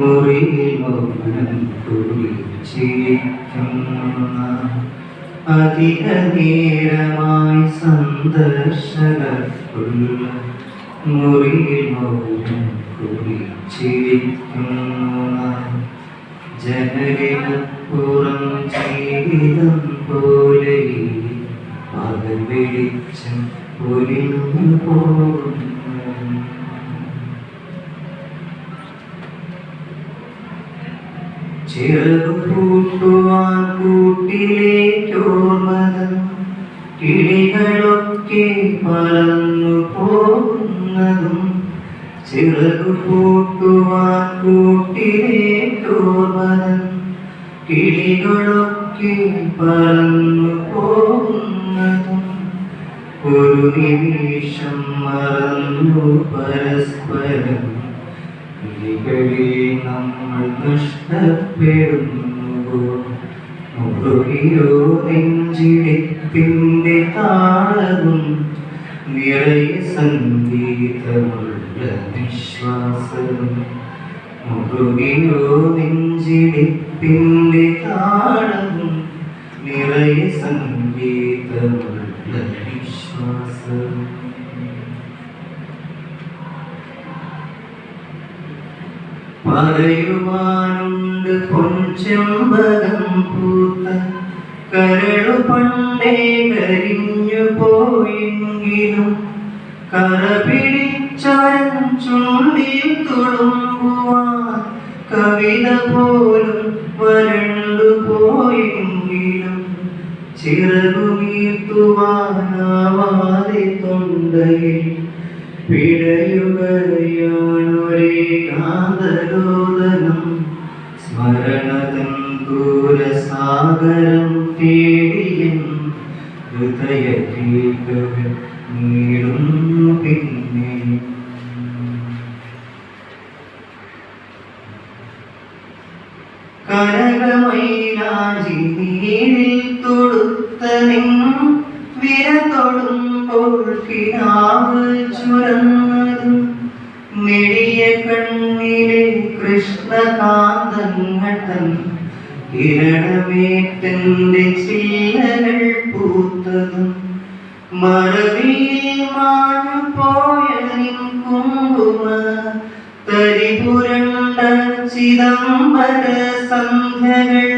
മുറിയിൽ മൗനം കുളിച്ചിരിക്കുന്ന അധിക നേരമായി സന്ദർശകർക്കുള്ള മുറിയിൽ മൗനം കുളിച്ചിരിക്കുന്ന ജനലിനപ്പുറം ജീവിതം പോലെ പകൽ വെളിച്ചം ഒലിഞ്ഞു പോകുന്നു. ചിറകു പൂട്ടുവാൻ കൂട്ടിലേക്കോർമതം കിളികളൊക്കെ പറന്നു പോകുന്നതും ചിറകു പൂട്ടുവാൻ കൂട്ടിലേക്കോർമതം കിളികളൊക്കെ പറന്നു പോകുന്നതും ഒരു നിമിഷം മറന്നു പരസ്പരം കിളികളിൽ നമ്മൾ നഷ്ടപ്പെടുന്നു മുറുകിയോ നെഞ്ചിടിപ്പിന്റെ താളവും നിറയെ സംഗീതമുള്ള നിശ്വാസവും മുറുകിയോ നെഞ്ചിടിപ്പിന്റെ താളവും നിറയെ സംഗീതമുള്ള വിശ്വാസവും പറയുവാനുണ്ട് പൊൻചെമ്പകം പൂത്ത കരളു പണ്ടേ കരിഞ്ഞു പോയെങ്കിലും കറ പിടിച്ചരൻ ചുണ്ടിൽ തുളുമ്പുവാൻ കവിത പോലും വരണ്ടു പോയെങ്കിലും ചിറകുമീർത്തുവാനാവാതെ തൊണ്ടയിൽ പിടയുകയാണൊരേ കാന്തരോദനം സ്മരണതൻ കൂരസാഗരം തേടിയും ഹൃദയ കേൾക്കവൻ നീളുന്നു പിന്നെ. കനകമൈലാജി നീരിൽ തൊടുത്ത നിന്നും വിര തൊടുമ്പോൾ കിനാവ് ചുരന്നതും നെടിയ കണ്ണിലെ കൃഷ്ണകാന്തങ്ങൾ തൻ കിരണമേറ്റന്റെ ചില്ലകൾ പൂത്തതും മറവിയിൽ മാഞ്ഞു തരിപുരണ്ട ചിദംബര സന്ധ്യകൾ.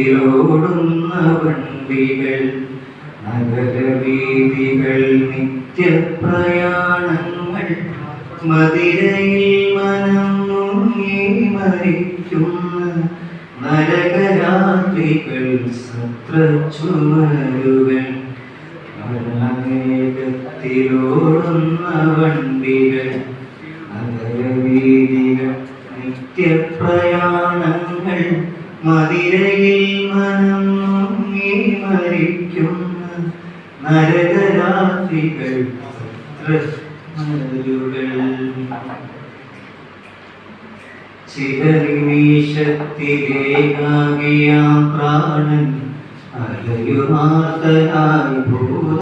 മരണവേഗത്തിലോടുന്ന വണ്ടികൾ നഗരവീതികൾ നിത്യപ്രയാണങ്ങൾ മതിരയിൽ മനം മുങ്ങി മരിക്കുന്ന നരകരാത്രികൾ സത്ര ചുമരുകൾ ത്തിലോടുന്ന വണ്ടികൾ നഗരവീതികൾ നിത്യപ്രയാണങ്ങൾ മതിരയിൽ മനം മുങ്ങി മരിക്കുന്ന നരകരാത്രികൾ സത്രമരുകൾ ചിരനിമീഷത്തിലേകാകിയാം പ്രാണൻ അലയുമാർത്തനായി ഭൂ